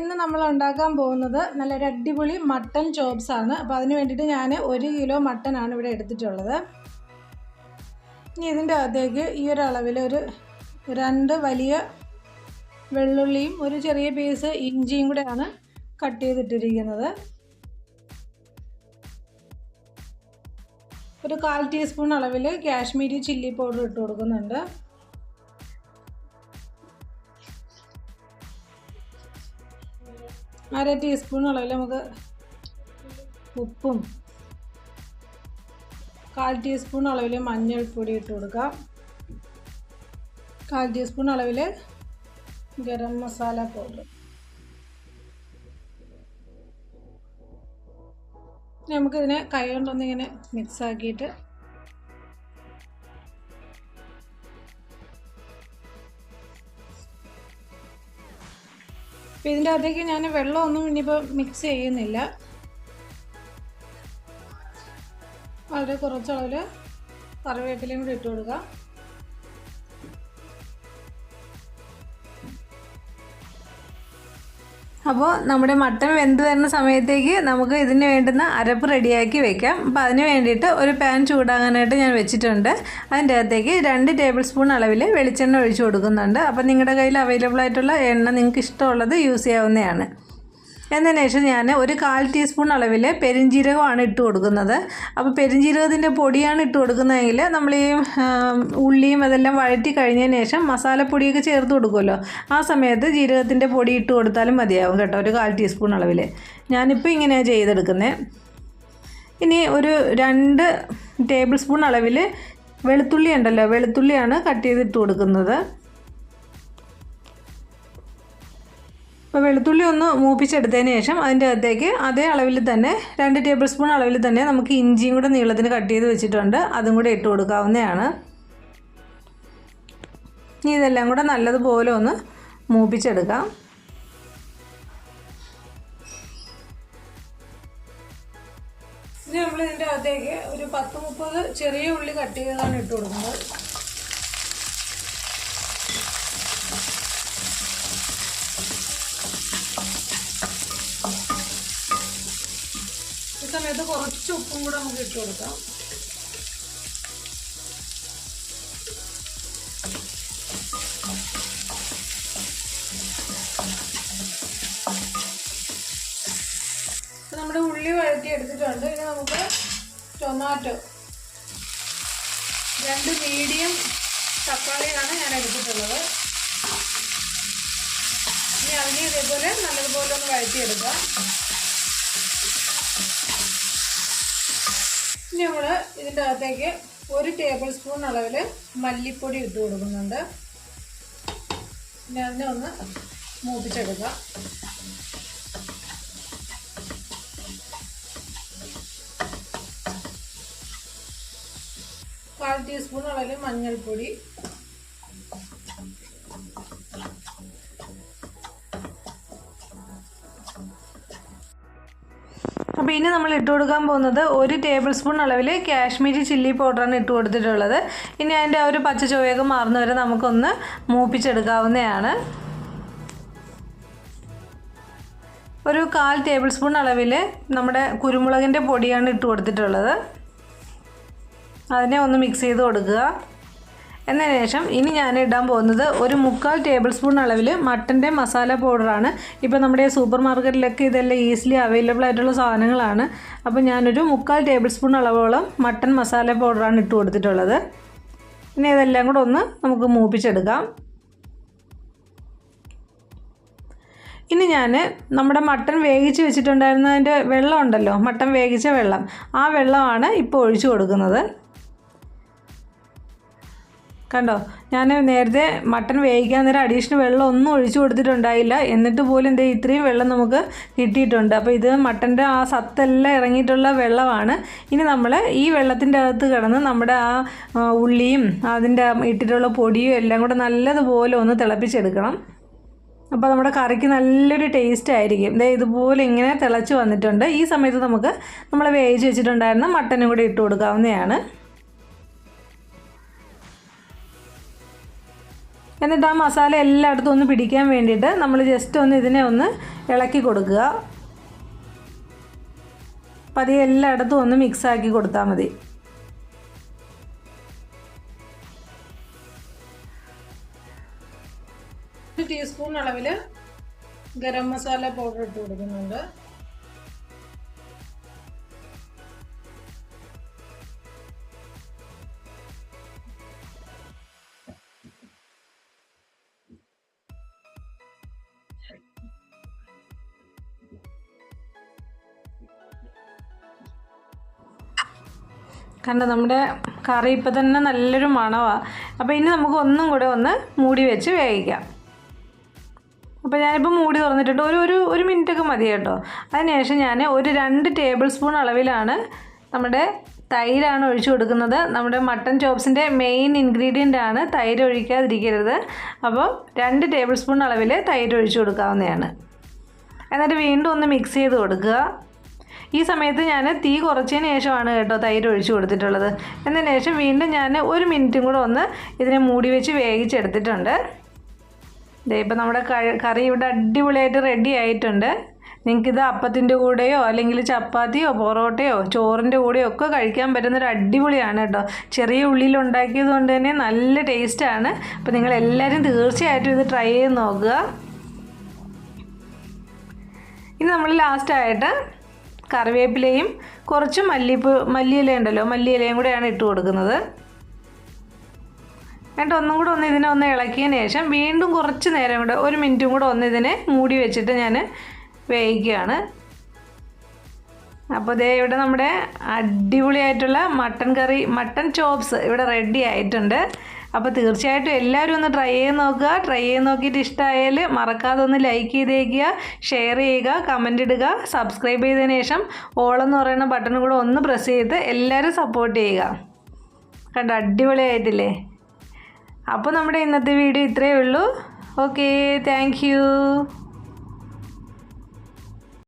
ഇന്ന് നമ്മൾ ഉണ്ടാക്കാൻ പോകുന്നത് നല്ലൊരു അടിപൊളി മട്ടൺ ചോപ്സ് ആണ്. അപ്പോൾ അതിന് വേണ്ടിയിട്ട് ഞാൻ ഒരു കിലോ മട്ടനാണ് ഇവിടെ എടുത്തിട്ടുള്ളത്. ഇനി ഇതിന്റെ അകത്തേക്ക് ഈ ഒരു അളവിൽ ഒരു രണ്ട് വലിയ വെള്ളുള്ളിയും ഒരു ചെറിയ പീസ് ഇഞ്ചിയും കൂടെയാണ് കട്ട് ചെയ്തിട്ടിരിക്കുന്നത്. ഒരു കാൽ ടീസ്പൂൺ അളവിൽ കാശ്മീരി ചില്ലി പൗഡർ ഇട്ട് കൊടുക്കുന്നുണ്ട്. അര ടീസ്പൂൺ അളവിൽ നമുക്ക് ഉപ്പും കാൽ ടീസ്പൂൺ അളവിൽ മഞ്ഞൾപ്പൊടി ഇട്ട് കൊടുക്കാം. കാൽ ടീസ്പൂൺ അളവിൽ ഗരം മസാല പൗഡർ നമുക്കിതിനെ കൈ കൊണ്ടൊന്നിങ്ങനെ മിക്സ് അപ്പോൾ ഇതിന്റെ അകത്തേക്ക് ഞാൻ വെള്ളമൊന്നും ഇനിയിപ്പോൾ മിക്സ് ചെയ്യുന്നില്ല. വളരെ കുറച്ചളവിൽ കറിവേപ്പിലയും കൂടി ഇട്ട് കൊടുക്കാം. അപ്പോൾ നമ്മുടെ മട്ടൻ വെന്ത് വരുന്ന സമയത്തേക്ക് നമുക്ക് ഇതിന് വേണ്ടുന്ന അരപ്പ് റെഡിയാക്കി വെക്കാം. അപ്പോൾ അതിന് വേണ്ടിയിട്ട് ഒരു പാൻ ചൂടാകാനായിട്ട് ഞാൻ വെച്ചിട്ടുണ്ട്. അതിന്റെ അകത്തേക്ക് രണ്ട് ടേബിൾ സ്പൂൺ അളവിൽ വെളിച്ചെണ്ണ ഒഴിച്ചു കൊടുക്കുന്നുണ്ട്. അപ്പോൾ നിങ്ങളുടെ കയ്യിൽ അവൈലബിൾ ആയിട്ടുള്ള എണ്ണ നിങ്ങൾക്ക് ഇഷ്ടമുള്ളത് യൂസ് ചെയ്യാവുന്നതാണ്. എന്നതിന് ശേഷം ഞാൻ ഒരു കാൽ ടീസ്പൂൺ അളവിൽ പെരിഞ്ജീരകമാണ് ഇട്ട് കൊടുക്കുന്നത്. അപ്പോൾ പെരിഞ്ജീരകത്തിന്റെ പൊടിയാണ് ഇട്ട് കൊടുക്കുന്നതെങ്കിൽ നമ്മൾ ഈ ഉള്ളിയും അതെല്ലാം വഴറ്റി കഴിഞ്ഞതിന് ശേഷം മസാലപ്പൊടിയൊക്കെ ചേർത്ത് കൊടുക്കുമല്ലോ. ആ സമയത്ത് ജീരകത്തിന്റെ പൊടി ഇട്ട് കൊടുത്താലും മതിയാവും കേട്ടോ ഒരു കാൽ ടീസ്പൂൺ അളവിൽ. ഞാനിപ്പോൾ ഇങ്ങനെയാണ് ചെയ്തെടുക്കുന്നത്. ഇനി ഒരു രണ്ട് ടേബിൾ സ്പൂൺ അളവിൽ വെളുത്തുള്ളി ഉണ്ടല്ലോ വെളുത്തുള്ളിയാണ് കട്ട് ചെയ്തിട്ട് കൊടുക്കുന്നത്. അപ്പോൾ വെളുത്തുള്ളി ഒന്ന് മൂപ്പിച്ചെടുത്തതിന് ശേഷം അതിന്റെ അകത്തേക്ക് അതേ അളവിൽ തന്നെ രണ്ട് ടേബിൾ സ്പൂൺ അളവിൽ തന്നെ നമുക്ക് ഇഞ്ചിയും കൂടെ നീളത്തിന് കട്ട് ചെയ്ത് വെച്ചിട്ടുണ്ട്. അതും കൂടെ ഇട്ട് കൊടുക്കാവുന്നതാണ്. ഇനി ഇതെല്ലാം കൂടെ നല്ലതുപോലെ ഒന്ന് മൂപ്പിച്ചെടുക്കാം. ഇനി നമ്മൾ ഇതിന്റെ അകത്തേക്ക് ഒരു പത്ത് മുപ്പത് ചെറിയ ഉള്ളി കട്ട് ചെയ്തതാണ് ഇട്ട് കൊടുക്കുന്നത് ഈ സമയത്ത് കുറച്ച് ഉപ്പും കൂടെ നമുക്ക് ഇട്ട് കൊടുക്കാം. നമ്മുടെ ഉള്ളി വഴറ്റി എടുത്തിട്ടുണ്ട്. ഇനി നമുക്ക് ടൊമാറ്റോ രണ്ട് മീഡിയം തക്കാളിയാണ് ഞാൻ എടുത്തിട്ടുള്ളത്. ഇനി അതിനെ ഇതേപോലെ നല്ലതുപോലെ ഒന്ന് വഴറ്റിയെടുക്കാം. ഇനി നമ്മൾ ഇതിന്റെ അകത്തേക്ക് ഒരു ടേബിൾ സ്പൂൺ അളവിൽ മല്ലിപ്പൊടി ഇട്ട് കൊടുക്കുന്നുണ്ട്. പിന്നെ അതിനെ ഒന്ന് മൂപ്പിച്ചെടുക്കാം. കാൽ ടീസ്പൂൺ അളവിൽ മഞ്ഞൾപ്പൊടി അപ്പോൾ ഇനി നമ്മൾ ഇട്ട് കൊടുക്കാൻ പോകുന്നത് ഒരു ടേബിൾ സ്പൂൺ അളവിൽ കാശ്മീരി ചില്ലി പൗഡറാണ് ഇട്ട് കൊടുത്തിട്ടുള്ളത്. ഇനി അതിന്റെ ആ ഒരു പച്ച ചുവയൊക്കെ മാറുന്ന വരെ നമുക്കൊന്ന് മൂപ്പിച്ചെടുക്കാവുന്നതാണ്. ഒരു കാൽ ടേബിൾ സ്പൂൺ അളവിൽ നമ്മുടെ കുരുമുളകിന്റെ പൊടിയാണ് ഇട്ട് കൊടുത്തിട്ടുള്ളത്. അതിനെ ഒന്ന് മിക്സ് ചെയ്ത് കൊടുക്കുക. എന്നതിന് ശേഷം ഇനി ഞാൻ ഇടാൻ പോകുന്നത് ഒരു മുക്കാൽ ടേബിൾ സ്പൂൺ അളവിൽ മട്ടന്റെ മസാല പൗഡറാണ് ഇപ്പോൾ നമ്മുടെ സൂപ്പർ മാർക്കറ്റിലൊക്കെ ഇതെല്ലാം ഈസിലി അവൈലബിൾ ആയിട്ടുള്ള സാധനങ്ങളാണ്. അപ്പോൾ ഞാനൊരു മുക്കാൽ ടേബിൾ സ്പൂൺ അളവോളം മട്ടൻ മസാല പൗഡറാണ് ഇട്ട് കൊടുത്തിട്ടുള്ളത്. ഇനി ഇതെല്ലാം കൂടെ ഒന്ന് നമുക്ക് മൂപ്പിച്ചെടുക്കാം. ഇനി ഞാൻ നമ്മുടെ മട്ടൻ വേവിച്ച് വെച്ചിട്ടുണ്ടായിരുന്നതിന്റെ വെള്ളമുണ്ടല്ലോ മട്ടൻ വേവിച്ച വെള്ളം. ആ വെള്ളമാണ് ഇപ്പോൾ ഒഴിച്ചു കൊടുക്കുന്നത്. കണ്ടോ ഞാൻ നേരത്തെ മട്ടൺ വേവിക്കാൻ നേരം അഡീഷണൽ വെള്ളം ഒന്നും ഒഴിച്ചു കൊടുത്തിട്ടുണ്ടായില്ല. എന്നിട്ട് പോലും എന്തേ ഇത്രയും വെള്ളം നമുക്ക് കിട്ടിയിട്ടുണ്ട്. അപ്പോൾ ഇത് മട്ടന്റെ ആ സത്തെല്ലാം ഇറങ്ങിയിട്ടുള്ള വെള്ളമാണ്. ഇനി നമ്മൾ ഈ വെള്ളത്തിന്റെ അകത്ത് കിടന്ന് നമ്മുടെ ആ ഉള്ളിയും അതിന്റെ ഇട്ടിട്ടുള്ള പൊടിയും എല്ലാം കൂടെ നല്ലതുപോലെ ഒന്ന് തിളപ്പിച്ചെടുക്കണം. അപ്പോൾ നമ്മുടെ കറിക്ക് നല്ലൊരു ടേസ്റ്റ് ആയിരിക്കും. ദേ ഇതുപോലെ ഇങ്ങനെ തിളച്ച് വന്നിട്ടുണ്ട്. ഈ സമയത്ത് നമുക്ക് നമ്മൾ വേവിച്ച് വെച്ചിട്ടുണ്ടായിരുന്ന മട്ടനും കൂടി ഇട്ട് കൊടുക്കാവുന്നതാണ്. എന്നിട്ട് ആ മസാല എല്ലായിടത്തും ഒന്ന് പിടിക്കാൻ വേണ്ടിയിട്ട് നമ്മൾ ജസ്റ്റ് ഒന്ന് ഇതിനെ ഒന്ന് ഇളക്കി കൊടുക്കുക. പതിയെ എല്ലായിടത്തും ഒന്ന് മിക്സാക്കി കൊടുത്താൽ മതി. ടീസ്പൂൺ അളവിൽ ഗരം മസാല പൗഡർ ഇട്ട് കൊടുക്കുന്നുണ്ട്. കണ്ട നമ്മുടെ കറി ഇപ്പം തന്നെ നല്ലൊരു മണമാണ് അപ്പോൾ ഇനി നമുക്ക് ഒന്നും കൂടെ ഒന്ന് മൂടി വെച്ച് വേവിക്കാം. അപ്പോൾ ഞാനിപ്പോൾ മൂടി തുറന്നിട്ടുണ്ട്. ഒരു ഒരു ഒരു മിനിറ്റൊക്കെ മതി കേട്ടോ. അതിനുശേഷം ഞാൻ ഒരു രണ്ട് ടേബിൾ സ്പൂൺ അളവിലാണ് നമ്മുടെ തൈരാണ് ഒഴിച്ചു കൊടുക്കുന്നത്. നമ്മുടെ മട്ടൺ ചോപ്സിന്റെ മെയിൻ ഇൻഗ്രീഡിയന്റ് ആണ് തൈര് ഒഴിക്കാതിരിക്കരുത്. അപ്പോൾ രണ്ട് ടേബിൾ സ്പൂൺ അളവിൽ തൈര് ഒഴിച്ചു കൊടുക്കാവുന്നതാണ്. എന്നിട്ട് വീണ്ടും ഒന്ന് മിക്സ് ചെയ്ത് കൊടുക്കുക. ഈ സമയത്ത് ഞാൻ തീ കുറച്ചതിന് ശേഷമാണ് കേട്ടോ തൈര് ഒഴിച്ചു കൊടുത്തിട്ടുള്ളത്. എന്നതിന് ശേഷം വീണ്ടും ഞാൻ ഒരു മിനിറ്റും കൂടെ ഒന്ന് ഇതിനെ മൂടി വെച്ച് വേവിച്ചെടുത്തിട്ടുണ്ട്. ഇതേ ഇപ്പം നമ്മുടെ കറി ഇവിടെ അടിപൊളിയായിട്ട് റെഡി ആയിട്ടുണ്ട്. നിങ്ങൾക്കിത് അപ്പത്തിന്റെ കൂടെയോ അല്ലെങ്കിൽ ചപ്പാത്തിയോ പൊറോട്ടയോ ചോറിന്റെ കൂടെയോ ഒക്കെ കഴിക്കാൻ പറ്റുന്നൊരു അടിപൊളിയാണ് കേട്ടോ. ചെറിയ ഉള്ളിയിൽ ഉണ്ടാക്കിയത് കൊണ്ട് തന്നെ നല്ല ടേസ്റ്റാണ് അപ്പോൾ നിങ്ങൾ എല്ലാവരും തീർച്ചയായിട്ടും ഇത് ട്രൈ ചെയ്ത് നോക്കുക. ഇനി നമ്മൾ ലാസ്റ്റായിട്ട് കറിവേപ്പിലയും കുറച്ച് മല്ലിപ്പ് മല്ലിയില ഉണ്ടല്ലോ മല്ലിയിലയും കൂടെയാണ് ഇട്ട് കൊടുക്കുന്നത്. എന്നിട്ട് ഒന്നും കൂടെ ഒന്ന് ഇതിനെ ഒന്ന് ഇളക്കിയതിന് ശേഷം വീണ്ടും കുറച്ച് നേരം കൂടെ ഒരു മിനിറ്റും കൂടെ ഒന്ന് ഇതിനെ മൂടി വെച്ചിട്ട് ഞാൻ വേവിക്കുകയാണ്. അപ്പോൾ ഇതേ ഇവിടെ നമ്മുടെ അടിപൊളിയായിട്ടുള്ള മട്ടൻ കറി മട്ടൻ ചോപ്സ് ഇവിടെ റെഡി ആയിട്ടുണ്ട്. അപ്പോൾ തീർച്ചയായിട്ടും എല്ലാവരും ഒന്ന് ട്രൈ ചെയ്ത് നോക്കുക. ട്രൈ ചെയ്ത് നോക്കിയിട്ട് ഇഷ്ടമായാൽ മറക്കാതെ ഒന്ന് ലൈക്ക് ചെയ്തേക്കുക. ഷെയർ ചെയ്യുക കമന്റ് ഇടുക. സബ്സ്ക്രൈബ് ചെയ്തതിന് ശേഷം ഓളെന്ന് പറയുന്ന ബട്ടൺ കൂടെ ഒന്ന് പ്രസ് ചെയ്ത് എല്ലാവരും സപ്പോർട്ട് ചെയ്യുക. കണ്ട? അടിപൊളിയായിട്ടില്ലേ? അപ്പോൾ നമ്മുടെ ഇന്നത്തെ വീഡിയോ ഇത്രയേ ഉള്ളൂ. Okay thank